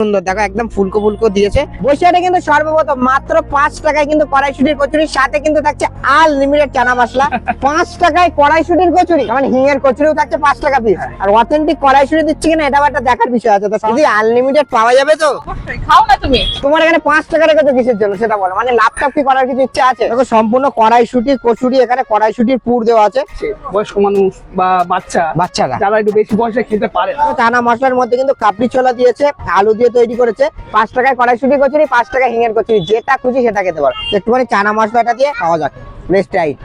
সুন্দর। দেখো একদম ফুলকো ফুলকো দিয়েছে। বসিয়াটা কিন্তু সর্বপ্রথম মাত্র পাঁচ টাকায় কিন্তু কড়াইশুটির কচুরির সাথে কিন্তু থাকছে আনলিমিটেড চানা মশলা। পাঁচ টাকায় কড়াইশুটির কচুরি মানে হিঙের কচুরিও থাকছে পাঁচ টাকা পিস আর অথেন্টিক কড়াইশুটি দিচ্ছে কিনা এটা একটা দেখার বিষয় আছে। তো যদি আনলিমিটেড পাওয়া যাবে তো? খাও না তুমি। তোমার এখানে পাঁচ টাকা রেখেছো কিসের জন্য সেটা বলো। মানে লাপটপ কি করার কিছু ইচ্ছা আছে? দেখো সম্পূর্ণ কড়াইশুটি কচুরি এখানে কড়াইশুটির পুর দেওয়া আছে। বয়স্ক মানুষ বা বাচ্চা বাচ্চারা। যারা একটু বেশি বয়সে খেতে পারে। চানা মশলার মধ্যে কিন্তু কাবলি ছোলা দিয়েছে আলু দিয়ে তৈরি করেছে। পাঁচ টাকায় কড়াইশুটি কচুরি, পাঁচ টাকায় হিঙের কচুরি, যেটা খুশি সেটা খেতে পারো। একটুখানি চানা মশলাটা দিয়ে খাওয়া যাক বেস্ট টাইট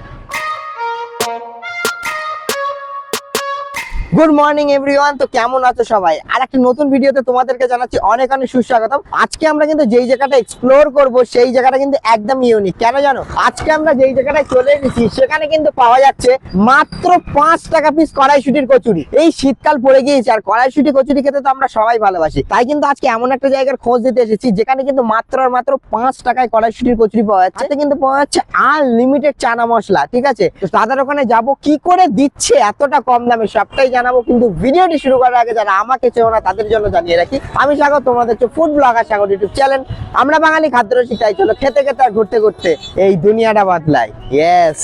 গুড মর্নিং এভরিওয়ান তো কেমন আছো সবাই? আর একটা নতুন ভিডিওতে তোমাদেরকে জানাচ্ছি অনেক অনেক সুস্বাগতম। আজকে আমরা কিন্তু যেই জায়গাটা এক্সপ্লোর করব, সেই জায়গাটা কিন্তু একদম ইউনিক কেন জানো? আজকে আমরা যেই জায়গাটায় চলে এসেছি, সেখানে কিন্তু পাওয়া যাচ্ছে মাত্র পাঁচ টাকা পিস কড়াইশুটির কচুরি। এই শীতকাল পড়ে গিয়েছে, আর কড়াইশুটি কচুরি খেতে তো আমরা সবাই ভালোবাসি। তাই কিন্তু আজকে এমন একটা জায়গার খোঁজ দিতে এসেছি, যেখানে কিন্তু মাত্র আর মাত্র পাঁচ টাকায় কড়াইশুটির কচুরি পাওয়া যাচ্ছে। তাতে কিন্তু পাওয়া যাচ্ছে আনলিমিটেড চানা মশলা, ঠিক আছে? তো দাদার ওখানে যাব, কি করে দিচ্ছে এতটা কম দামে? সবটাই জানাব, কিন্তু ভিডিওটি শুরু করার আগে যারা আমাকে চেয়েও না, তাদের জন্য জানিয়ে রাখি, আমি স্বাগত তোমাদের হচ্ছে ফুড ব্লগার স্বাগত ইউটিউব চ্যানেল আমরা বাঙালি খাদ্য রসিক তাই চলো খেতে খেতে আর ঘুরতে ঘুরতে এই দুনিয়াটা বদলায় ইয়েস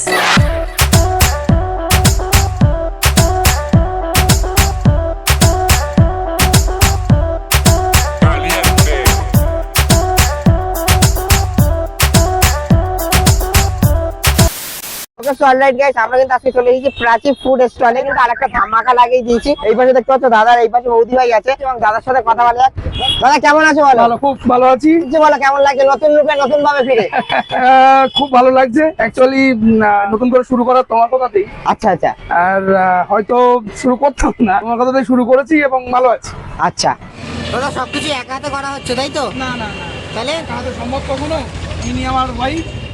সো অলরাইট গাইস আমরা কিন্তু আজকে চলে এসেছি প্রাচী ফুড স্টলে কিন্তু আরেকটা ধামাকা লাগিয়ে দিয়েছি। এই পাশে দেখতে পাচ্ছ দাদার এই পাশে বৌদি ভাই আছে এবং দাদার সাথে কথা বলা দাদা কেমন আছো বলো? ভালো খুব ভালো আছি। যে বলো কেমন লাগছে নতুন রূপে নতুন ভাবে ফিরে? আহ, খুব ভালো লাগছে। অ্যাকচুয়ালি নতুন করে শুরু করা তোমার কথাতেই। আচ্ছা আচ্ছা। আর হয়তো শুরু করতাম না। তোমার কথাতেই শুরু করেছি এবং ভালো আছি। আচ্ছা। দাদা সবকিছু একা হাতে করা হচ্ছে তাই তো? না না না। তাহলে? সম্ভব কখনো? ইনি আমার ভাই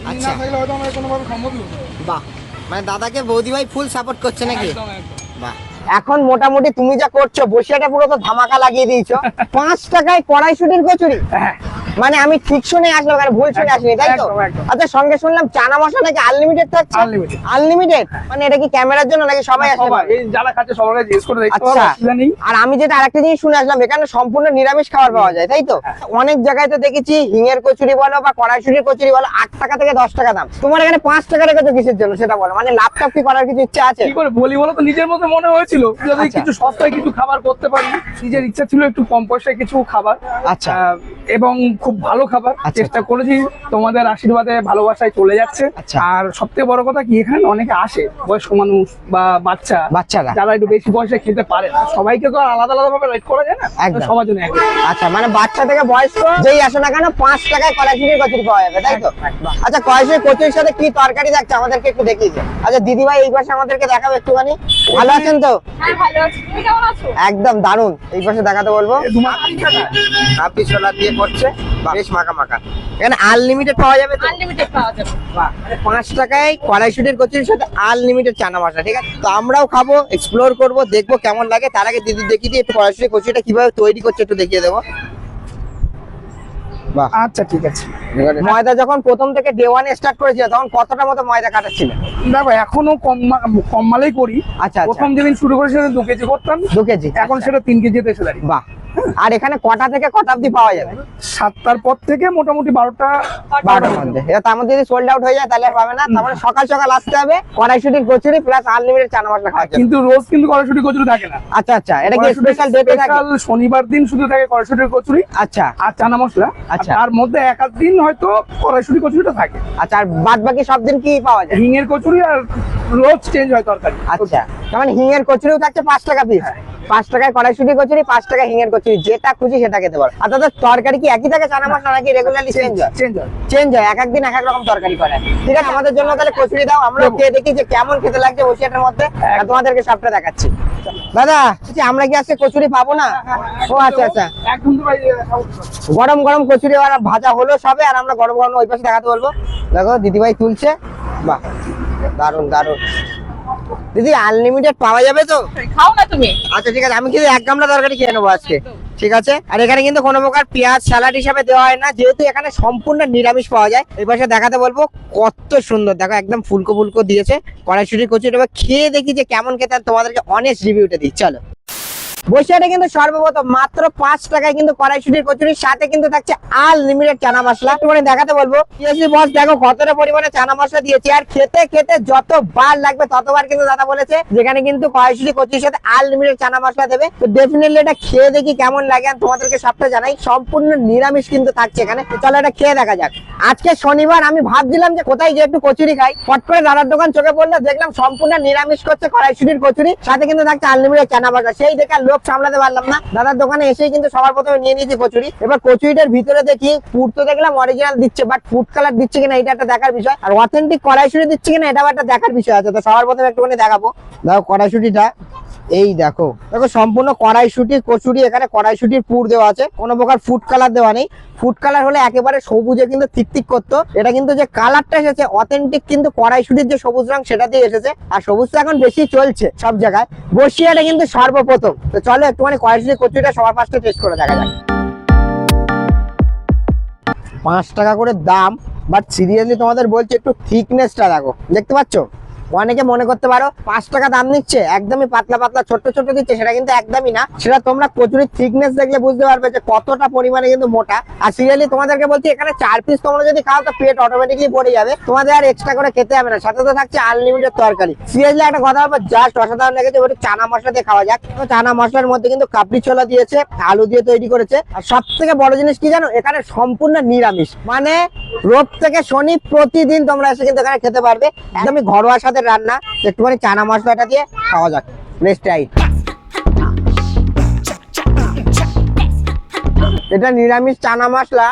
আচ্ছা। না থাকলে হয়তো আমার কোনোভাবে সম্ভবই হতো না। বাহ। মানে দাদাকে বৌদি ভাই ফুল সাপোর্ট করছে নাকি? বাহ। এখন মোটামুটি তুমি যা করছ বসিয়াটা পুরো তো ধামাকা লাগিয়ে দিয়েছ। পাঁচ টাকায় কড়াইশুটির কচুরি? হ্যাঁ। মানে আমি ঠিক শুনে আসলাম মানে ভুল শুনে আসিনি তাই তো। আচ্ছা সঙ্গে শুনলাম চানা মশলা নাকি আনলিমিটেড থাকছে? Unlimited। আনলিমিটেড মানে এটা কি ক্যামেরার জন্য নাকি সবাই আসতে এই যারা খাচ্ছে সবাই জিজ্ঞেস করে দেখতে পারো আচ্ছা অসুবিধা নেই। আর আমি যেটা আরেকটা জিনিস শুনে আসলাম এখানে সম্পূর্ণ নিরামিষ খাবার পাওয়া যায় তাই তো? অনেক জায়গায় তো দেখেছি হিঙের কচুরি বলো বা কড়াইশুটির কচুরি বলো আট টাকা থেকে দশ টাকা দাম। তোমার এখানে পাঁচ টাকা রেখেছো কিসের জন্য সেটা বলো? মানে লাভটাপ কি করার কিছু ইচ্ছা আছে? কি করে বলি বলো তো নিজের মতো মনে হয়েছিল যদি আচ্ছা। কিছু সস্তায় কিছু খাবার করতে পারি। নিজের ইচ্ছা ছিল একটু কম পয়সায় কিছু খাবার। আচ্ছা। এবং খুব ভালো খাবার। আচ্ছা। চেষ্টা করেছি তোমাদের আশীর্বাদে ভালোবাসায় চলে যাচ্ছে। আচ্ছা। আর সবথেকে বড় কথা কি এখানে অনেকে আসে বয়স্ক মানুষ বা বাচ্চা। বাচ্চারা। যারা একটু বেশি বয়সে খেতে পারে না। সবাইকে তো আলাদা আলাদা ভাবে রেট করা যায় না? একদম। সবার জন্য আচ্ছা মানে বাচ্চা থেকে বয়স্ক যেই আসো না কেন পাঁচ টাকায় কড়াইশুটির কচুরি পাওয়া যাবে তাই তো? একদম। আচ্ছা কড়াইশুটির কচুরির সাথে কি তরকারি থাকছে আমাদেরকে একটু দেখিয়ে। আচ্ছা দিদি ভাই এই পাশে আমাদেরকে দেখাবে একটুখানি। ভালো আছেন তো? হ্যাঁ ভালো আছি। তুমি কেমন আছো? একদম দারুণ এই পাশে দেখাতে বলব। আপনি ছোলা দিয়ে করছে বেশ মাখা মাখা এখানে আনলিমিটেড পাওয়া যাবে আনলিমিটেড পাওয়া যাবে। বাহ, মানে পাঁচ টাকায় কড়াইশুটির কচুরির সাথে আনলিমিটেড চানা মশলা ঠিক আছে? তো আমরাও খাব এক্সপ্লোর করব দেখব কেমন লাগে। তার আগে দিদি দেখিয়ে দিই একটু কড়াইশুটির কচুরিটা কীভাবে তৈরি করছে একটু দেখিয়ে দেবো। বাহ। আচ্ছা ঠিক আছে। ময়দা যখন প্রথম থেকে ডে ওয়ানে স্টার্ট করেছিল তখন কতটা মতো ময়দা কাটাচ্ছিল? দেখো এখনও কম কম মালেই করি। আচ্ছা আচ্ছা। প্রথম যেদিন শুরু করেছি সেদিন দু কেজি করতাম। দু কেজি। এখন সেটা তিন কেজিতে এসে দাঁড়িয়ে বাহ। আর এখানে কটা থেকে কটা অব্দি পাওয়া যাবে? সাতটার পর থেকে মোটামুটি বারোটা বারোটার মধ্যে। এটা তার মধ্যে যদি সোল্ড আউট হয়ে যায় তাহলে আর পাবে না। তারপরে সকাল সকাল আসতে হবে কড়াইশুটির কচুরি প্লাস আনলিমিটেড চানা মশলা খাওয়া কিন্তু রোজ কিন্তু কড়াইশুটি কচুরি থাকে না। আচ্ছা আচ্ছা। এটা কি স্পেশাল ডেটে থাকে? শনিবার দিন শুধু থাকে কড়াইশুটির কচুরি আচ্ছা। আর চানা মশলা। আচ্ছা। আচ্ছা তার মধ্যে এক আধ দিন হয়তো কড়াইশুটি কচুরিটা থাকে। আচ্ছা আর বাদ বাকি সব দিন কি পাওয়া যায়? হিঙের কচুরি আর রোজ চেঞ্জ হয় তরকারি। আচ্ছা। তার মানে হিঙের কচুরিও থাকছে পাঁচ টাকা পিস পাঁচ টাকায় কড়াইশুটি কচুরি পাঁচ টাকা হিঙের কচুরি। যেটা খুশি সেটা খেতে পারো। আর তাদের তরকারি কি একই থাকে? চানা মশলা নাকি রেগুলারলি চেঞ্জ হয়? চেঞ্জ হয়। চেঞ্জ হয় এক একদিন এক এক রকম তরকারি করে। ঠিক আছে আমাদের জন্য তাহলে কচুরি দাও আমরা খেয়ে দেখি যে কেমন খেতে লাগছে বসিয়াটার মধ্যে তোমাদেরকে সবটা দেখাচ্ছি। দাদা আমরা কি আজকে কচুরি পাবো না? ও আচ্ছা আচ্ছা। এক ঘণ্টা ভাই গরম গরম কচুরি আর ভাজা হলো সবে আর আমরা গরম গরম ওই পাশে দেখাতে বলব। দেখো দিদিভাই তুলছে। বাহ দারুণ দারুণ দিদি আনলিমিটেড পাওয়া যাবে তো? খাও না তুমি। আচ্ছা ঠিক আছে আমি কিন্তু এক গামলা তরকারি খেয়ে নেব আজকে ঠিক আছে? আর এখানে কিন্তু কোনো প্রকার পেঁয়াজ স্যালাড হিসাবে দেওয়া হয় না যেহেতু এখানে সম্পূর্ণ নিরামিষ পাওয়া যায়। এই পাশে দেখাতে বলব কত সুন্দর দেখো একদম ফুলকো ফুলকো দিয়েছে কড়াইশুটি কচুরি এবার খেয়ে দেখি যে কেমন খেতে তোমাদেরকে অনেস্ট রিভিউটা দিই চলো। বসিয়াটা কিন্তু সর্বপ্রথম মাত্র পাঁচ টাকায় কিন্তু কড়াইশুটির কচুরির সাথে কিন্তু থাকছে আনলিমিটেড চানা মশলা। একটুখানি দেখাতে বলব বস, দেখো কতটা পরিমাণে চানা মশলা দিয়েছি। আর খেতে খেতে যতবার লাগবে ততবার কিন্তু দাদা বলেছে, যেখানে কিন্তু কড়াইশুটি কচুরির সাথে আনলিমিটেড চানা মশলা দেবে। তো ডেফিনেটলি এটা খেয়ে দেখি কেমন লাগে আর তোমাদেরকে সবটা জানাই। সম্পূর্ণ নিরামিষ কিন্তু থাকছে এখানে। চলো এটা খেয়ে দেখা যাক। আজকে শনিবার আমি ভাবছিলাম যে কোথায় যে একটু কচুরি খাই। পট করে দাদার দোকান চোখে পড়ল, দেখলাম সম্পূর্ণ নিরামিষ করছে কড়াইশুটির কচুরি। সাথে কিন্তু থাকছে আনলিমিটেড চানা মশলা। সেই দেখে আর লোভ সামলাতে পারলাম না। দাদার দোকানে এসে কিন্তু সবার প্রথমে নিয়ে নিয়েছি কচুরি। এবার কচুরিটার ভিতরে দেখি ফুড দেখলাম অরিজিনাল দিচ্ছে বাট ফুড কালার দিচ্ছে কিনা এটা একটা দেখার বিষয়। আর অথেন্টিক কড়াইশুটি দিচ্ছে কিনা এটাও একটা দেখার বিষয় আছে, তো সবার প্রথমে একটুখানি দেখাবো। দেখো কড়াইশুটিটা। এই দেখো। দেখো, সম্পূর্ণ কড়াইশুটি, কচুরি, এখানে কড়াইশুটির পুর দেওয়া আছে। কোনো প্রকার ফুড কালার দেওয়া নেই। ফুড কালার হলে একেবারে সবুজে কিন্তু থিকথিক করতো। এটা কিন্তু যে কালারটা এসেছে অথেন্টিক কিন্তু কড়াইশুটির যে সবুজ রং, সেটা দিয়ে এসেছে। আর সবুজটা এখন বেশি চলছে সব জায়গায়। বসিয়াটা কিন্তু সর্বপ্রথম। তো চলো একটুখানি কড়াইশুটি, কচুরিটা সবার ফার্স্টে টেস্ট করে দেখা যাক। পাঁচ টাকা করে দাম বাট সিরিয়াসলি তোমাদের বলছি একটু থিকনেসটা দেখো। দেখতে পাচ্ছ? অনেকে মনে করতে পারো পাঁচ টাকা দাম নিচ্ছে, একদমই পাতলা পাতলা, ছোট্ট ছোট্ট দিচ্ছে, সেটা কিন্তু একদমই না। সেটা তোমরা কচুরির থিকনেস দেখলে বুঝতে পারবে যে কতটা পরিমাণে কিন্তু মোটা। আর সিরিয়ালি তোমাদেরকে বলছি, এখানে চার পিস তোমরা যদি খাও, তো পেট অটোমেটিকলি পড়ে যাবে। তোমাদের আর এক্সট্রা করে খেতে হবে না। সাথে তো থাকছে আনলিমিটেড তরকারি। সিরিয়াসলি একটা কথা বলব জাস্ট অসাধারণ লেগেছে ওটা চানা মশলা দিয়ে খাওয়া যাক। তো চানা মশলার মধ্যে কিন্তু কাপড়ি ছোলা দিয়েছে, আলু দিয়ে তৈরি করেছে। আর সব থেকে বড় জিনিস কি জানো, এখানে সম্পূর্ণ নিরামিষ। মানে রোগ থেকে শনি প্রতিদিন তোমরা এসে কিন্তু এখানে খেতে পারবে। একদমই ঘরোয়া সাথে রান্না একটুখানি চানা মশলাটা দিয়ে খাওয়া যাক। নেক্সট টাইম এটা নিরামিষ চানা মশলা,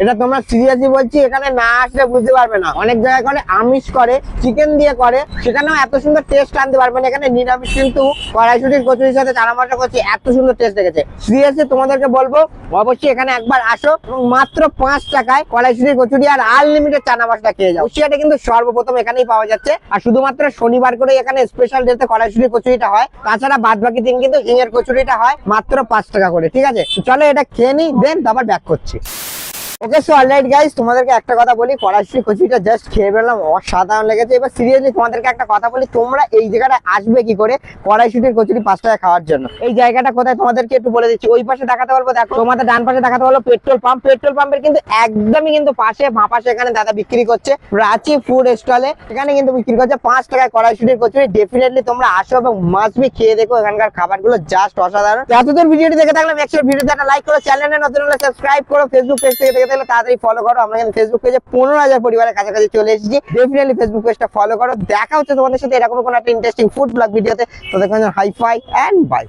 এটা তোমরা সিরিয়াসলি বলছি, এখানে না আসলে বুঝতে পারবে না। অনেক জায়গায় করে আমিষ করে চিকেন দিয়ে করে, সেখানেও এত সুন্দর টেস্ট আনতে পারবে না। এখানে নিরামিষ কিন্তু কড়াইশুটির কচুরির সাথে চানা মশলা করছি, এত সুন্দর টেস্ট লেগেছে সিরিয়াসলি তোমাদেরকে বলব, অবশ্যই এখানে একবার আসো এবং মাত্র পাঁচ টাকায় কড়াইশুটির কচুরি আর আনলিমিটেড চানা মশলা খেয়ে যাও। এটা কিন্তু সর্বপ্রথম এখানেই পাওয়া যাচ্ছে। আর শুধুমাত্র শনিবার করে এখানে স্পেশাল ডেতে কড়াইশুটির কচুরিটা হয়। তাছাড়া বাদ বাকি দিন কিন্তু হিঙের কচুরিটা হয় মাত্র পাঁচ টাকা করে, ঠিক আছে? চলো এটা খেয়ে নিই। দেন তারপর ব্যাক করছি। ওকে সো অলরাইট গাইস তোমাদেরকে একটা কথা বলি কড়াইশুটি কচুরিটা জাস্ট খেয়ে বেরলাম অসাধারণ লেগেছে। এবার সিরিয়াসলি তোমাদেরকে একটা কথা বলি, তোমরা এই জায়গাটা আসবে কি করে কড়াইশুটির কচুরি পাঁচ টাকা খাওয়ার জন্য? এই জায়গাটা কোথায় তোমাদেরকে একটু বলে দিচ্ছি, ওই পাশে দেখাতে পারব দেখো। তোমাদের ডান পাশে দেখাতে পারব পেট্রোল পাম্প। পেট্রোল পাম্পের কিন্তু একদমই কিন্তু পাশে পাশে এখানে দাদা বিক্রি করছে, রাঁচি ফুড স্টলে এখানে কিন্তু বিক্রি করছে পাঁচ টাকায় কড়াইশুটির কচুরি। ডেফিনেটলি তোমরা আসো এবং মাস্ট বি খেয়ে দেখো এখানকার খাবারগুলো জাস্ট অসাধারণ। তো এতদূর ভিডিওটি দেখে থাকলে ম্যাক্সিমাম ভিডিওতে একটা লাইক করো চ্যানেলে নতুন হলে সাবস্ক্রাইব করো ফেসবুক পেজ থেকে দেখে তাড়াতাড়ি ফলো করো। আমরা কিন্তু ফেসবুক পেজে পনেরো হাজার পরিবারের কাছাকাছি চলে এসেছি। ডেফিনেটলি ফেসবুক পেজটা ফলো করো। দেখা হচ্ছে তোমাদের সাথে। এরকম কোনো একটা ইন্টারেস্টিং ফুড ব্লগ ভিডিওতে তো। দেখো হাই ফাই অ্যান্ড বাই